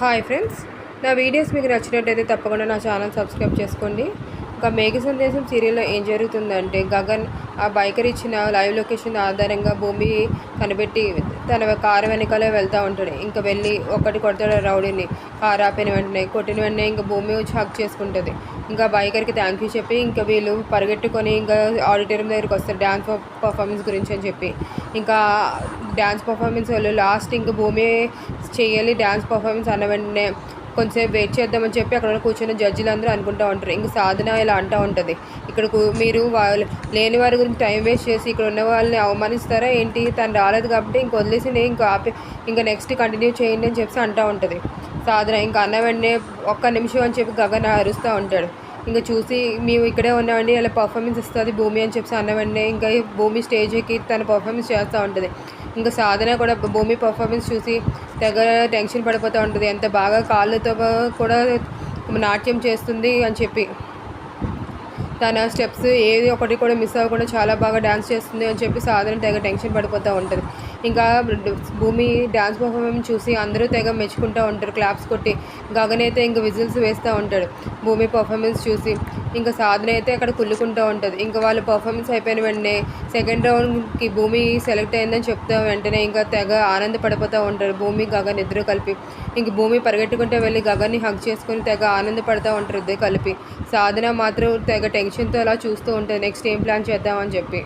Hi friends నా videos మీకు నచ్చినట్టయితే తప్పకుండా నా ఛానల్ సబ్స్క్రైబ్ చేసుకోండి. ఒక మేఘ సందేశం సీరియల్లో ఏం జరుగుతుందంటే గగన్ ఆ బైకర్ ఇచ్చిన లైవ్ లొకేషన్ ఆధారంగా భూమి కనిపెట్టి తన కారు వెనకాలే వెళ్తూ ఉంటాడు. ఇంకా వెళ్ళి ఒకటి కొడతాడు రౌడీని. కారు ఆపిన వెంటనే కొట్టిన వెంటనే ఇంకా భూమి వచ్చి హక్ చేసుకుంటుంది. ఇంకా బైకర్కి థ్యాంక్ యూ చెప్పి ఇంకా వీళ్ళు పరిగెట్టుకొని ఇంకా ఆడిటోరియం దగ్గరికి వస్తారు డ్యాన్స్ పర్ఫార్మెన్స్ గురించి అని చెప్పి. ఇంకా డ్యాన్స్ పర్ఫార్మెన్స్ వాళ్ళు లాస్ట్ ఇంకా భూమి చేయాలి డ్యాన్స్ పర్ఫార్మెన్స్ అన్న వెంటనే కొంచెంసేపు వెయిట్ చేద్దామని చెప్పి అక్కడ కూర్చున్న జడ్జిలు అందరూ అనుకుంటూ ఉంటారు. ఇంక సాధన ఇలా అంటూ ఉంటుంది. ఇక్కడ మీరు వాళ్ళు లేని వారి గురించి టైం వేస్ట్ చేసి ఇక్కడ ఉన్న వాళ్ళని అవమానిస్తారా ఏంటి? తను రాలేదు కాబట్టి ఇంక వదిలేసి నేను ఇంకా ఆపి ఇంకా నెక్స్ట్ కంటిన్యూ చేయండి అని చెప్పి అంటూ ఉంటుంది. సాధన ఇంకా అన్న వెంటనే ఒక్క నిమిషం అని చెప్పి గగన్ అరుస్తూ ఉంటాడు. ఇంకా చూసి మేము ఇక్కడే ఉన్నామండి ఇలా పర్ఫార్మెన్స్ ఇస్తుంది భూమి అని చెప్పి అన్నామండి ఇంకా భూమి స్టేజ్కి తన పర్ఫార్మెన్స్ చేస్తూ ఉంటుంది. ఇంకా సాధన కూడా భూమి పర్ఫార్మెన్స్ చూసి తెగ టెన్షన్ పడిపోతూ ఉంటుంది ఎంత బాగా కాళ్ళతో కూడా నాట్యం చేస్తుంది అని చెప్పి. తన స్టెప్స్ ఏది ఒకటి కూడా మిస్ అవ్వకుండా చాలా బాగా డ్యాన్స్ చేస్తుంది అని చెప్పి సాధన తెగ టెన్షన్ పడిపోతూ ఉంటుంది. ఇంకా భూమి డ్యాన్స్ పర్ఫార్మెన్స్ చూసి అందరూ తెగ మెచ్చుకుంటూ ఉంటారు క్లాప్స్ కొట్టి. గగన్ అయితే ఇంకా విజిల్స్ వేస్తూ ఉంటాడు. భూమి పర్ఫార్మెన్స్ చూసి ఇంకా సాధన అయితే అక్కడ కుళ్ళుకుంటూ ఉంటుంది. ఇంకా వాళ్ళ పర్ఫార్మెన్స్ అయిపోయిన వెంటనే సెకండ్ రౌండ్కి భూమి సెలెక్ట్ అయిందని చెప్తా వెంటనే ఇంకా తెగ ఆనందపడిపోతూ ఉంటారు. భూమి గగన్ ఇద్దరు కలిపి. ఇంక భూమి పరిగెట్టుకుంటే వెళ్ళి గగన్ని హగ్ చేసుకుని తెగ ఆనందపడుతూ ఉంటారు ఇద్దరు కలిపి. సాధన మాత్రం తెగ టెన్షన్తో అలా చూస్తూ ఉంటుంది. నెక్స్ట్ ఏం ప్లాన్ చేద్దామని చెప్పి.